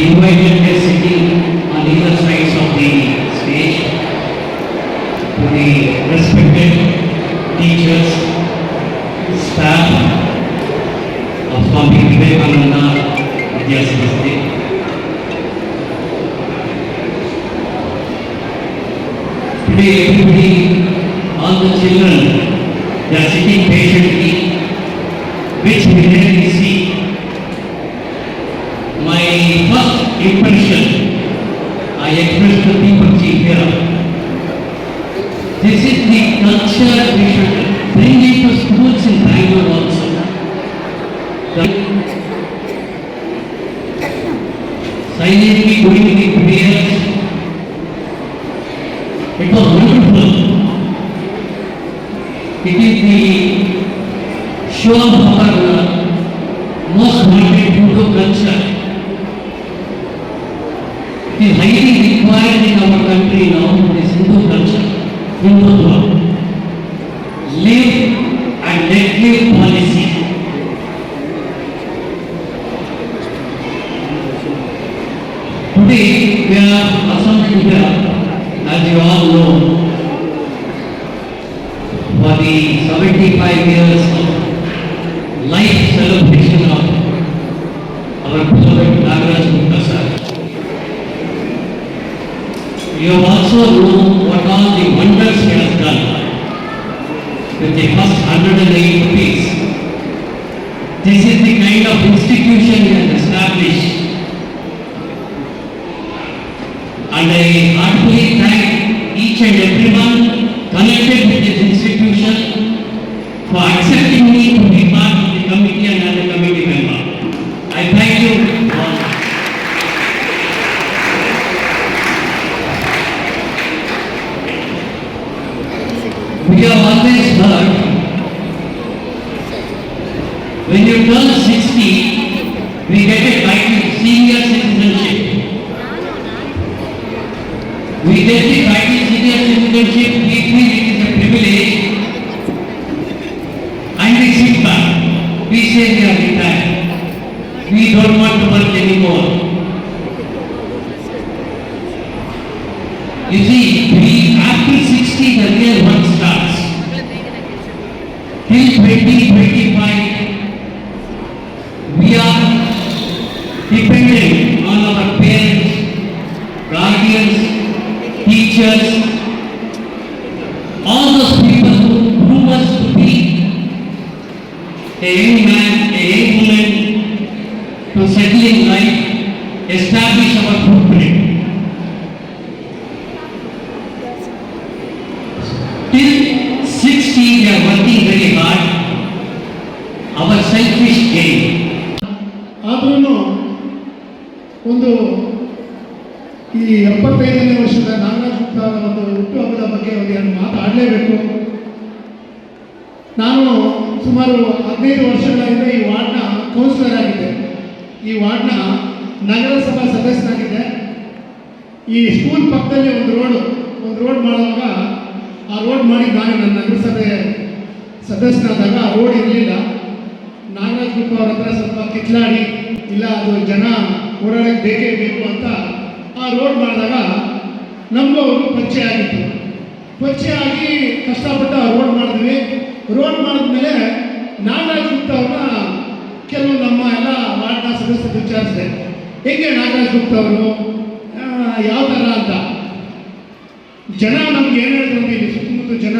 The invited guests sitting on either sides of the stage, to the respected teachers, staff, of Swami Vivekananda Vidya Vidyasrasti. Today everybody, all the children, they are sitting patiently, which we impression, I express to people here. This is the culture we should bring into schools in Bangalore also. The doing It is highly required in our country now, this Hindu culture, Hindutva. Live You have also known what all the wonders he has done with the first 108 rupees. This is the kind of institution he has We have always heard when you turn 60, we get a title senior citizenship. We get the title senior citizenship, we feel it is a privilege. And we sit back, we say we are retired. We don't want to work anymore. You see, we, after 60, the real starts till 2025 ಪಕ್ಕದಲ್ಲಿ ಒಂದು road ಒಂದು road ಮಾಡುವಾಗ ಆ road ಮಾಡಿ ನಾನು, ನನ್ನ ನಗರಸಭೆ ಸದಸ್ಯನಾದಾಗ ಆ ರೋಡ್ ಇರಲಿಲ್ಲ. ನಾಗರಾಜ್ ಗುಪ್ಪ ಅವ್ರ ಹತ್ರ ಸ್ವಲ್ಪ ಕಿತ್ಲಾಡಿ, ಇಲ್ಲ ಅದು ಜನ ಓಡಾಡಕ್ಕೆ ಬೇಕೇ ಬೇಕು ಅಂತ ಆ ರೋಡ್ ಮಾಡಿದಾಗ ನಮ್ಮವರು ಪರಿಚಯ ಆಗಿತ್ತು. ಪರಿಚಯ ಆಗಿ ಕಷ್ಟಪಟ್ಟು ಆ ರೋಡ್ ಮಾಡಿದ್ವಿ. ರೋಡ್ ಮಾಡಿದ್ಮೇಲೆ ನಾಗರಾಜ್ ಗುಪ್ತ ಅವ್ರನ್ನ ಕೆಲವು ನಮ್ಮ ಎಲ್ಲ ವಾರ್ಡ್ನ ಸದಸ್ಯರು ವಿಚಾರಿಸಿದೆ. ಹೇಗೆ ನಾಗರಾಜ್ ಗುಪ್ತ ಅವರು? ಯಾವ ಥರ ಅಂತ? ಜನ ನಮ್ಗೆ ಏನು ಹೇಳ್ತಾರೆ ಇಲ್ಲಿ ಸುತ್ತಮುತ್ತ ಜನ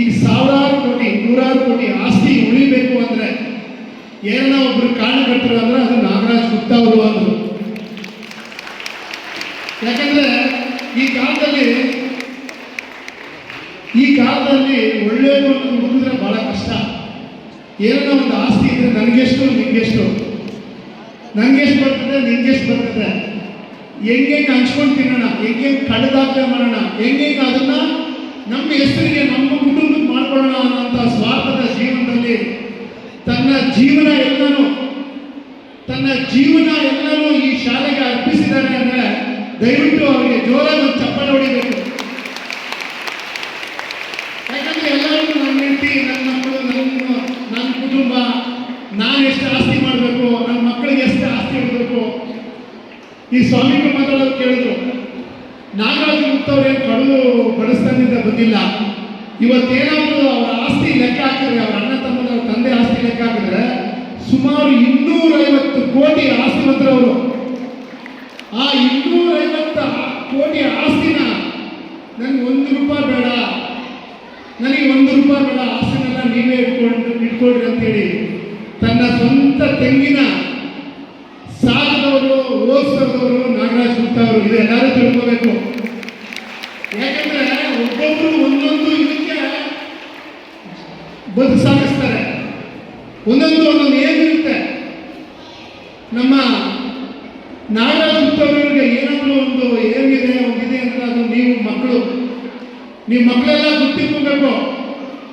ಈಗ ಸಾವಿರಾರು ಕೋಟಿ, ನೂರಾರು ಕೋಟಿ ಆಸ್ತಿ ಉಳಿಬೇಕು ಅಂದ್ರೆ ಏನೋ ಒಬ್ರು ಕಾರಣಕರ್ತರು ಅಂದ್ರೆ ಅದು ನಾಗರಾಜ್ ಗುಪ್ತ ಅವರು ಅಂದ್ರು. ಯಾಕಂದ್ರೆ ಈ ಕಾಲದಲ್ಲಿ ಈ ಕಾಲದಲ್ಲಿ ಒಳ್ಳೆಯದು ಹುಡುಕಿದ್ರೆ ಬಹಳ ಕಷ್ಟ. ಏನೋ ಒಂದು ಆಸ್ತಿ ಇದ್ರೆ ನನಗೆಷ್ಟು ನಿಮಗೆಷ್ಟು ನನಗೆಷ್ಟು ಬರ್ತದೆ ನಿಂಗೆಷ್ಟು ಬರ್ತದೆ? ಹೆಂಗೆ ಹಂಚ್ಕೊಂಡು ತಿನ್ನೋಣ, ಹೆಂಗೆ ಕಳೆದಾಗ್ಲೇ ಮಾಡೋಣ, ಹೆಂಗೆ ಅದನ್ನ ನಮ್ಮ ಹೆಸರಿಗೆ, ನಮ್ಮ ಕುಟುಂಬಕ್ಕೆ ಮಾಡ್ಕೊಳ್ಳೋಣ ಅನ್ನೋಂಥ ಸ್ವಾರ್ಥದ ಜೀವನದಲ್ಲಿ ತನ್ನ ಜೀವನ ಎಲ್ಲನೂ, ತನ್ನ ಜೀವನ ಎಲ್ಲನೂ ಈ ಶಾಲೆಗೆ ಅರ್ಪಿಸಿದ್ದಾರೆ ಅಂದ್ರೆ ದಯವಿಟ್ಟು ಅವರಿಗೆ ಜೋರಾಗಿ ಒಂದು ಚಪ್ಪಾಳೆ ಹೊಡಿಬೇಕು. ಯಾಕಂದ್ರೆ ಎಲ್ಲರಿಗೂ ನನ್ನ ಹೆಂಡತಿ, ನನ್ನ ಮಕ್ಕಳು, ನನ್ನ ನನ್ನ ಕುಟುಂಬ, ನಾನು ಎಷ್ಟು ಆಸ್ತಿ ಮಾಡಬೇಕು, ನನ್ನ ಮಕ್ಕಳಿಗೆ ಎಷ್ಟು ಆಸ್ತಿ ಇಡಬೇಕು ಈ ಮಾತಾಡೋದು ಕೇಳಿದ್ರು. ನಾಗರಾಜ್ ಮುಕ್ತವ್ರು ಏನು ಕಡು ಬಂದಿಲ್ಲ. ಅವರ ಆಸ್ತಿ ಲೆಕ್ಕ ಹಾಕಿದ್ರೆ, ಅವರ ಅಣ್ಣ ತಮ್ಮನವ್ರ ತಂದೆ ಆಸ್ತಿ ಲೆಕ್ಕ ಹಾಕಿದ್ರೆ ಸುಮಾರು ಇನ್ನೂರೈವತ್ತು ಕೋಟಿ ಆಸ್ತಿ ಮಂತ್ರ ಅವರು. ಆ ಇನ್ನೂರೈವತ್ತು ಕೋಟಿ ಆಸ್ತಿನ ನನಗೆ ಒಂದು ರೂಪಾಯಿ ಬೇಡ. ನನಗೆ ಒಂದು ರೂಪಾಯಿ ಬೇಡ. ಆಸ್ತಿನೆಲ್ಲ ನೀವೇ ಇಟ್ಕೊಂಡು ಇಟ್ಕೊಳ್ರಿ ಅಂತೇಳಿ ತನ್ನ ಸ್ವಂತ ತೆಂಗಿನ ಸಾಲದವರು ಓದಿಸೋದವರು ನಾಗರಾಜ್ ಗುಪ್ತ ಅವರು ಇದು. ಎಲ್ಲರೂ ತಿಳ್ಕೋಬೇಕು. ಯಾಕಂದ್ರೆ ಒಬ್ಬೊಬ್ರು ಒಂದೊಂದು ಇದಕ್ಕೆ ಬದುಕು ಸಾಗಿಸ್ತಾರೆ ಒಂದೊಂದು ಒಂದೊಂದು ಏನಿರುತ್ತೆ ನಮ್ಮ ನಾಗರಾಜ್ ಗುಪ್ತಾ ಅವರಿಗೆ ಏನಾದರೂ ಒಂದು ಏನಿದೆ ಒಂದಿದೆ ಅಂದ್ರೆ ಅದು ನೀವು ಮಕ್ಕಳು ನೀವು ಮಕ್ಕಳೆಲ್ಲ ಗೊತ್ತಿರ್ಕೋಬೇಕು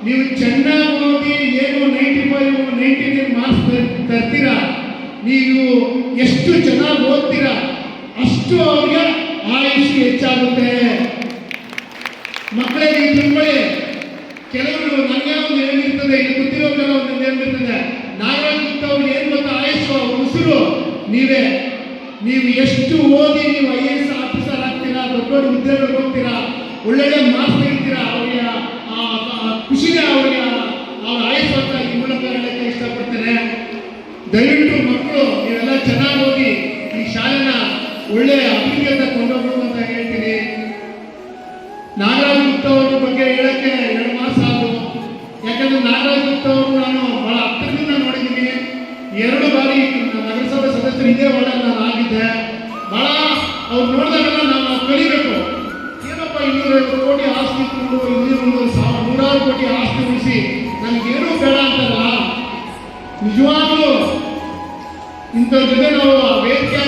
ನೀವು ಚೆನ್ನಾಗಿ ಓದಿ ಏನು ninety five ninety nine marks ತರ್ತೀರಾ ನೀವು ಎಷ್ಟು ಚೆನ್ನಾಗಿ ಓದ್ತೀರಾ ಅಷ್ಟು ಅವ್ರಿಗೆ ಆಯುಷ್ ಹೆಚ್ಚಾಗುತ್ತೆ ಮಕ್ಕಳೇ ನೀವು ತಿಳ್ಕೊಳ್ಳಿ ಕೆಲವರು ನನಗೆ ಒಂದು ಏನಿರ್ತದೆ ಇಲ್ಲಿ ಗೊತ್ತಿರೋಕೆಲ್ಲ ಒಂದು ಏನಿರ್ತದೆ ನಾರಾಯಣ ಗುಪ್ತ ಏನು ಗೊತ್ತಾ ಐಎಸ್ ಉಸಿರು. ನೀವೇ, ನೀವು ಎಷ್ಟು ಓದಿ ನೀವು ಐ ಎ ಎಸ್ ಆಫೀಸರ್ ಆಗ್ತೀರಾ ದೊಡ್ಡ ದೊಡ್ಡ ಹುದ್ದೆಗಳಿಗೆ ಹೋಗ್ತೀರಾ, ಒಳ್ಳೊಳ್ಳೆ ಮಾರ್ಕ್ಸ್ ತೆಗಿತೀರಾ ಯಾಕಂದ್ರೆ ನಾಗರಾಜ್ ಗುಪ್ತ ಅವರು ನಾನು ಬಹಳ ಹತ್ತಿರದಿಂದ ನೋಡಿದ್ದೀನಿ. ಎರಡು ಬಾರಿ ನಗರಸಭೆ ಸದಸ್ಯರು ಇದೇ ವಾರ್ಡಲ್ಲಿ ನಾನು ಆಗಿದ್ದೆ. ಬಹಳ ಅವ್ರು ನೋಡಿದಾಗೆಲ್ಲ ನಾನು ಕಲಿಬೇಕು. ಏನಪ್ಪ ಇನ್ನೂರೈವತ್ತು ಕೋಟಿ ಆಸ್ತಿ ಇಟ್ಕೊಂಡು ಇನ್ನೂರು ಸಾವಿರ, ನೂರಾರು ಕೋಟಿ ಆಸ್ತಿ ಉಳಿಸಿ ನನಗೇನು ಬೇಡ ಅಂತಲ್ಲ. ನಿಜವಾಗ್ಲೂ ಇಂಥವ್ರ ಜೊತೆ ನಾವು ವೇದಿಕೆ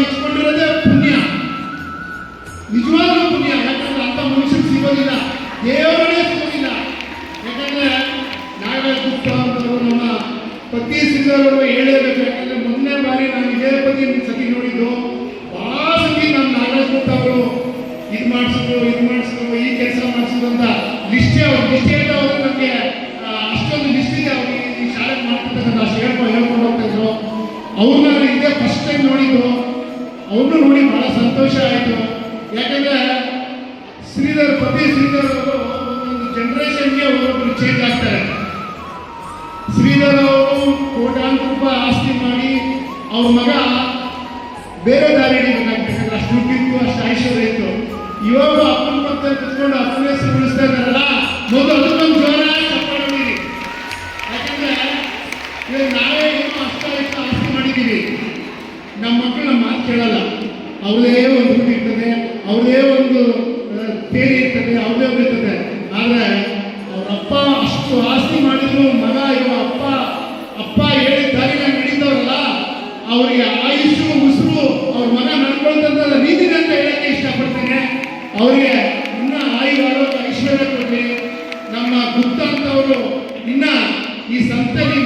ಪತಿ ಸಿದ್ಧರು ಹೇಳಲೇಬೇಕು ಯಾಕಂದ್ರೆ ಮೊದಲನೇ ಬಾರಿ ನಾನು ಇದೇ ಪತಿ ಸತಿ ನೋಡಿದ್ದು ಬಹಳ ಸತಿ ನಮ್ಮ ನಾಗರಾಜ್ ಅವರು ಇದು ಮಾಡಿಸಿದ್ರು ಇದು ಮಾಡಿಸಿದ್ರು, ಈ ಕೆಲಸ ಮಾಡಿಸಿದ್ರು ಅಂತ ಲಿಸ್ಟೇ ಅವ್ರ ಲಿಸ್ಟೇ ಅಂತ ಅವರು ನಮಗೆ ಅಷ್ಟೊಂದು ಲಿಸ್ಟ್ ಇದೆ ಈ ಶಾಲೆ ಮಾಡ್ತಿರ್ತಕ್ಕಂಥ ಅಷ್ಟು ಹೇಳ್ಕೊಂಡು ಹೇಳ್ಕೊಂಡು ಹೋಗ್ತಾ ಇದ್ರು. ಅವ್ರನ್ನ ನಾನು ಇದೇ ಫಸ್ಟ್ ಟೈಮ್ ನೋಡಿದ್ರು ಅವ್ರನ್ನೂ ನೋಡಿ ಬಹಳ ಸಂತೋಷ ಆಯಿತು. ಯಾಕಂದ್ರೆ ಶ್ರೀಧರ್ ಪತಿ ಶ್ರೀಧರ್ ಅವರು ಒಂದೊಂದು ಜನರೇಷನ್ಗೆ ಒಬ್ಬೊಬ್ಬರು ಚೇಂಜ್ ಆಗ್ತಾರೆ. ಶ್ರೀಧರ್ ಅವರು ಕೋಟಾನು ರೂಪಾಯಿ ಆಸ್ತಿ ಮಾಡಿ ಅವ್ರ ಮಗ ಬೇರೆ ದಾರಿ ಹಿಡಿಬೇಕಾಗ್ತದೆ ಅಷ್ಟು ದುಡ್ಡಿತ್ತು ಅಷ್ಟು ಐಶ್ವರ್ಯ ಇತ್ತು. ಇವಾಗ ಅಪ್ಪನ ಪಕ್ಕ ಕುತ್ಕೊಂಡು ಅಪ್ಪನ ಹೆಸರು ಉಳಿಸ್ತಾ ಇದ್ದಾರಲ್ಲ, ಮೊದಲು ಅದಕ್ಕೊಂದು ಜ್ವರ ಹೊಡೀರಿ. ಯಾಕಂದ್ರೆ ಇವಾಗ ನಾವೇ ಏನೋ ಅಷ್ಟ ಆಸ್ತಿ ಮಾಡಿದ್ದೀವಿ. ನಮ್ಮ ಮಕ್ಕಳು ನಮ್ಮ ಮಾತು ಕೇಳಲ್ಲ. ಅವ್ರದೇ ಒಂದು ದುಡ್ಡು ಇರ್ತದೆ, ಅವ್ರದೇ ಒಂದು ತೇರಿ ಇರ್ತದೆ ಅವ್ರದೇ ಒಂದು ಇರ್ತದೆ ಆದರೆ ಅವ್ರ ಅಪ್ಪ ಅಷ್ಟು ಆಸ್ತಿ ಮಾಡಿದ್ರು ಮಗ ಇವ ಅಪ್ಪ ಅಪ್ಪ ಹೇಳಿದ ದಾರಿನ ನಡೀತಾವ್ರಲ್ಲ ಅವರಿಗೆ ಆಯುಷು ಉಸಿರು ಅವ್ರ ಮನ ನಡ್ಕೊಳ್ತಂತ ರೀತಿನ ಅಂತ ಹೇಳಕ್ಕೆ ಇಷ್ಟಪಡ್ತೇನೆ. ಅವರಿಗೆ ಇನ್ನ ಆಯು ಆರೋಗ್ಯ ಐಶ್ವರ್ಯ ಕೊಡ್ಲಿ ನಮ್ಮ ಗುಪ್ತ ಅಂತವರು ಇನ್ನ ಈ ಸಂಸ್ಥೆಗೆ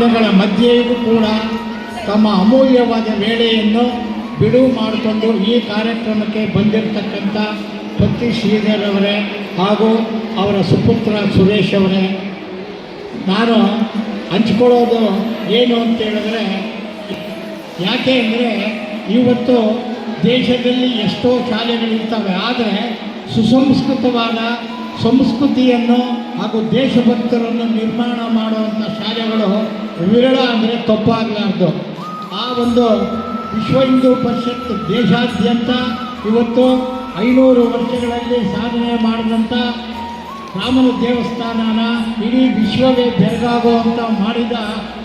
ಮಧ್ಯೆಯೂ ಕೂಡ ತಮ್ಮ ಅಮೂಲ್ಯವಾದ ವೇಳೆಯನ್ನು ಬಿಡುವು ಮಾಡಿಕೊಂಡು ಈ ಕಾರ್ಯಕ್ರಮಕ್ಕೆ ಬಂದಿರತಕ್ಕಂಥ ಪತಿ ಶ್ರೀಧರ್ ಅವರೇ ಹಾಗೂ ಅವರ ಸುಪುತ್ರ ಸುರೇಶ್ ಅವರೇ, ನಾನು ಹಂಚ್ಕೊಳ್ಳೋದು ಏನು ಅಂತ ಹೇಳಿದ್ರೆ, ಯಾಕೆ ಅಂದರೆ ಇವತ್ತು ದೇಶದಲ್ಲಿ ಎಷ್ಟೋ ಶಾಲೆಗಳಿರ್ತವೆ ಆದರೆ ಸುಸಂಸ್ಕೃತವಾದ ಸಂಸ್ಕೃತಿಯನ್ನು ಹಾಗೂ ದೇಶಭಕ್ತರನ್ನು ನಿರ್ಮಾಣ ಮಾಡುವಂಥ ಶಾಲೆಗಳು ವಿರಳ ಅಂದರೆ ತಪ್ಪಾಗಲಾರ್ದು. ಆ ಒಂದು ವಿಶ್ವ ಹಿಂದೂ ಪರಿಷತ್ ದೇಶಾದ್ಯಂತ ಇವತ್ತು ಐನೂರು ವರ್ಷಗಳಲ್ಲಿ ಸಾಧನೆ ಮಾಡಿದಂಥ ರಾಮನ ದೇವಸ್ಥಾನನ ಇಡೀ ವಿಶ್ವವೇ ಬೆರಗಾಗುವಂಥ ಮಾಡಿದ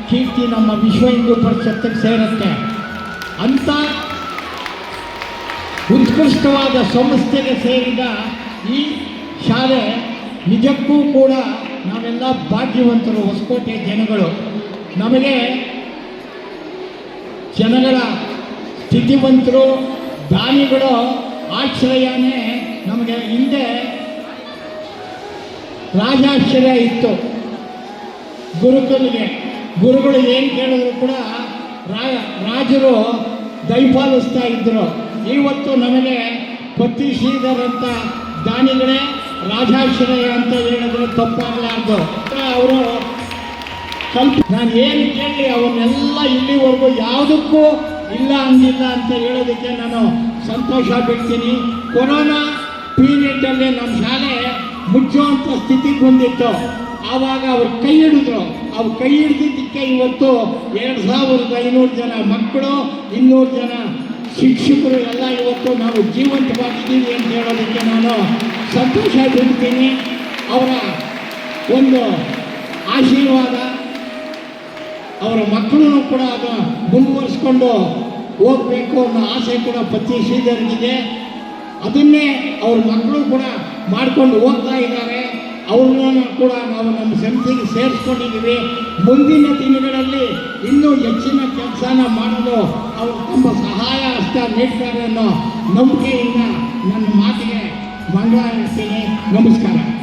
ಕೀರ್ತಿ ನಮ್ಮ ವಿಶ್ವ ಹಿಂದೂ ಪರಿಷತ್ತಿಗೆ ಸೇರುತ್ತೆ. ಅಂಥ ಉತ್ಕೃಷ್ಟವಾದ ಸಂಸ್ಥೆಗೆ ಸೇರಿದ ಈ ಶಾಲೆ ನಿಜಕ್ಕೂ ಕೂಡ ನಾವೆಲ್ಲ ಭಾಗ್ಯವಂತರು ಹೊಸಕೋಟೆ ಜನಗಳು. ನಮಗೆ ಜನಗಳ ಸ್ಥಿತಿವಂತರು ದಾನಿಗಳು ಆಶ್ರಯನೇ ನಮಗೆ ಹಿಂದೆ ರಾಜಾಶ್ರಯ ಇತ್ತು. ಗುರುಕುಲಿಗೆ ಗುರುಗಳು ಏನು ಕೇಳಿದ್ರು ಕೂಡ ರಾಜರು ದಯಪಾಲಿಸ್ತಾ ಇದ್ದರು ಇವತ್ತು ನಮಗೆ ಪತ್ತಿ ಅಂತ ದಾನಿಗಳೇ ರಾಜಾಶ್ರಯ ಅಂತ ಹೇಳಿದ್ರು ತಪ್ಪಾಗಲಾರ್ದು. ಅವರು ಕಲ್ಪ ನಾನು ಏನು ಕೇಳಿ ಅವನ್ನೆಲ್ಲ ಇಲ್ಲಿವರೆಗೂ ಯಾವುದಕ್ಕೂ ಇಲ್ಲ ಅಂದಿಲ್ಲ ಅಂತ ಹೇಳೋದಕ್ಕೆ ನಾನು ಸಂತೋಷ ಬಿಡ್ತೀನಿ ಕೊರೋನಾ ಪೀರಿಯಡಲ್ಲಿ ನಮ್ಮ ಶಾಲೆ ಮುಚ್ಚುವಂಥ ಸ್ಥಿತಿಗೆ ಬಂದಿತ್ತು. ಆವಾಗ ಅವ್ರು ಕೈ ಹಿಡಿದ್ರು. ಅವ್ರು ಕೈ ಹಿಡಿದಿದ್ದಕ್ಕೆ ಇವತ್ತು ಎರಡು ಸಾವಿರದ ಐನೂರು ಜನ ಮಕ್ಕಳು, ಇನ್ನೂರು ಜನ ಶಿಕ್ಷಕರು ಎಲ್ಲ ಇವತ್ತು ನಾವು ಜೀವಂತವಾಗಿದ್ದೀವಿ ಅಂತ ಹೇಳೋದಕ್ಕೆ ನಾನು ಸಂತೋಷ ಬಿಡ್ತೀನಿ ಅವರ ಒಂದು ಆಶೀರ್ವಾದ ಅವರ ಮಕ್ಕಳನ್ನು ಕೂಡ ಅದು ಮುಂದುವರಿಸ್ಕೊಂಡು ಹೋಗ್ಬೇಕು ಅನ್ನೋ ಆಸೆ ಕೂಡ ಪತಿ ಶ್ರೀಧರ್ಗಿದೆ ಅದನ್ನೇ ಅವ್ರ ಮಕ್ಕಳು ಕೂಡ ಮಾಡ್ಕೊಂಡು ಹೋಗ್ತಾ ಇದ್ದಾರೆ. ಅವ್ರನ್ನ ಕೂಡ ನಾವು ನಮ್ಮ ಸಂಸ್ಥೆಗೆ ಸೇರಿಸ್ಕೊಂಡಿದ್ದೀವಿ. ಮುಂದಿನ ದಿನಗಳಲ್ಲಿ ಇನ್ನೂ ಹೆಚ್ಚಿನ ಕೆಲಸನ ಮಾಡಲು ಅವರು ತಮ್ಮ ಸಹಾಯ ಹಸ್ತ ನೀಡ್ತಾರೆ ಅನ್ನೋ ನಂಬಿಕೆಯಿಂದ ನನ್ನ ಮಾತಿಗೆ ಮಂಗಳ ನಮಸ್ಕಾರ.